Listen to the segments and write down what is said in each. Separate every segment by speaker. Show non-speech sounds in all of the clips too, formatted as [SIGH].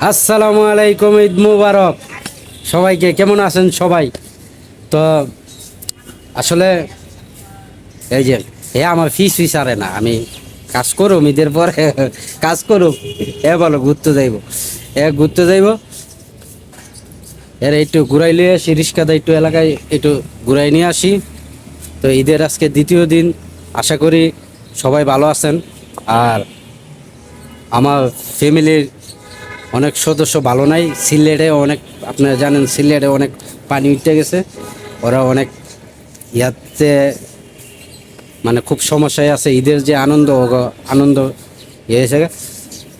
Speaker 1: আসসালামু আলাইকুম, ঈদ মুবারক। সবাইকে কেমন আছেন সবাই? তো আসলে এই যে, এ আমার ফিস ফিস আরে না, আমি কাজ করুম, ঈদের পরে [LAUGHS] কাজ করুম। এ বলো, ঘুরতে যাইব। এ ঘুরতে যাইব। এর একটু ঘুরাই নিয়ে আসি রিক্সাতে একটু এলাকায় একটু ঘুরাই নিয়ে আসি। তো ঈদের আজকে দ্বিতীয় দিন, আশা করি সবাই ভালো আছেন। আর আমার ফ্যামিলির অনেক সদস্য ভালো নাই। সিলেটে অনেক, আপনারা জানেন সিলেটে অনেক পানি উঠে গেছে। ওরা অনেক ইয়াতে মানে খুব সমস্যায় আছে। ঈদের যে আনন্দ আনন্দ ইয়ে হয়েছে।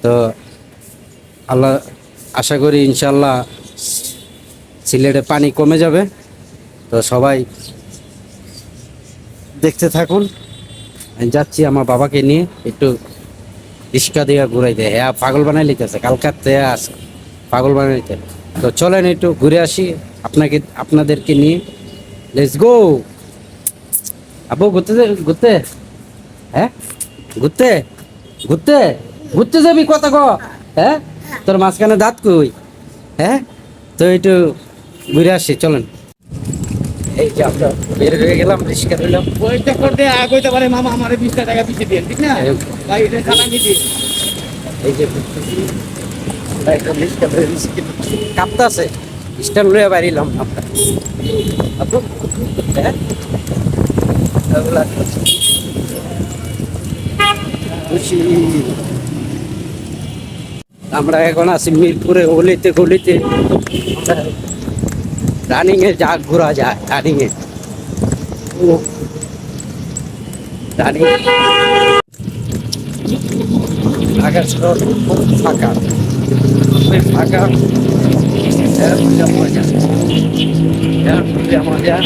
Speaker 1: তো আল্লাহ, আশা করি ইনশাল্লাহ সিলেটে পানি কমে যাবে। তো সবাই দেখতে থাকুন। আমি যাচ্ছি আমার বাবাকে নিয়ে। একটু রিক্সা দিয়ে ঘুরাই দেয়। হ্যাঁ পাগল বানাই লিতেছে কালকাতে আস পাগল বানাই লিতে তো চলেন একটু ঘুরে আসি আপনাকে আপনাদেরকে নিয়ে। লেটস গো আবু ঘুরতে ঘুরতে। হ্যাঁ? ঘুরতে? ঘুরতে? ঘুরতে যাবি কথা ক। হ্যাঁ? তোর মাঝখানে দাঁত কই? হ্যাঁ? তো একটু ঘুরে আসি চলেন। এই যে আমরা বের হয়ে গেলাম রিক্সা দিলাম
Speaker 2: ওইটা করতে আগ হইতে পারে মামা আমার বিশ টাকা পিছিয়ে দিয়ে ঠিক না?
Speaker 1: এই-
Speaker 2: ভাই এটা চালানি দিয়ে
Speaker 1: এই যে কাঁপতাছে স্ট্যান্ড লইয়া বাড়িলাম আমরা আপু হ্যাঁ এগুলা খুশি আমরা এখন আছি মিরপুরে গলিতে গলিতে রানিং এ যা ঘোরা যায় রানিং এ রানিং আগের শহর খুব ফাঁকা খুবই ফাঁকা মধ্যে মজা মধ্যে মজা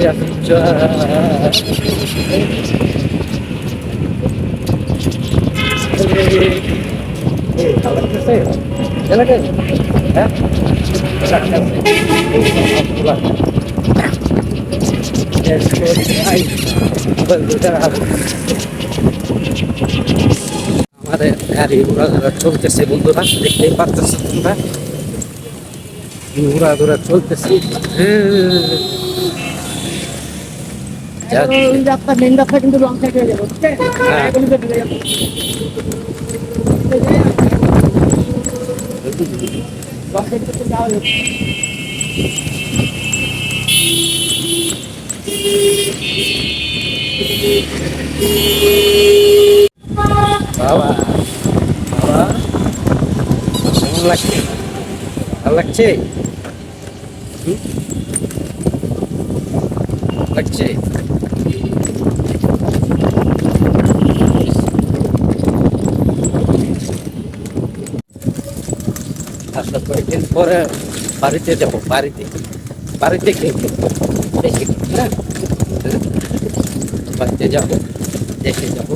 Speaker 1: এর মধ্যে এই, ভালো লাগতেছে? ভালো লাগে? আমাদের গাড়ি ঘোরাধুরা চলতেছে বন্ধুরা দেখতেই পাচ্ছেন তোমরা ঘোরাধুরা চলতেছে
Speaker 2: কিন্তু রং সাইড হয়ে যাবে বুঝছেন?
Speaker 1: হ্যাঁ।
Speaker 2: এখন তো ঢুকে যাবে। রং সাইড করতে যাওয়া যাবে।
Speaker 1: বাবা বাবা। কেমন লাগছে? ভালো লাগছে? লাগছে? আচ্ছা কয়েকদিন পরে বাড়িতে যাব, বাড়িতে। বাড়িতে খেলব হ্যাঁ হ্যাঁ? বাড়িতে যাব, দেখে যাব।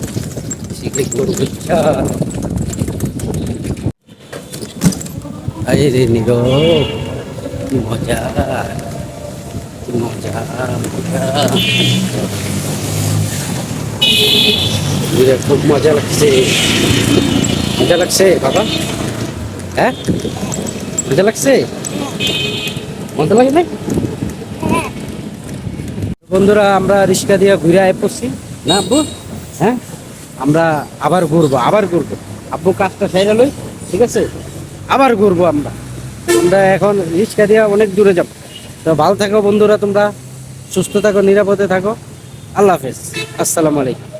Speaker 1: শিখে করব ইচ্ছা আরে রে নিরো কি মজা কি মজা মজা ঘুরে খুব মজা লাগছে মজা লাগছে বাবা হ্যাঁ মজা লাগছে মজা লাগে না বন্ধুরা আমরা রিক্সা দিয়ে ঘুরে আয় পড়ছি না আব্বু হ্যাঁ আমরা আবার ঘুরবো আবার ঘুরবো। আব্বু কাজটা সেরে লই, ঠিক আছে? আবার ঘুরবো আমরা। আমরা এখন রিক্সা দিয়ে অনেক দূরে যাব। তো ভালো থাকো বন্ধুরা তোমরা, সুস্থ থাকো, নিরাপদে থাকো। আল্লাহ হাফেজ। আসসালামু আলাইকুম।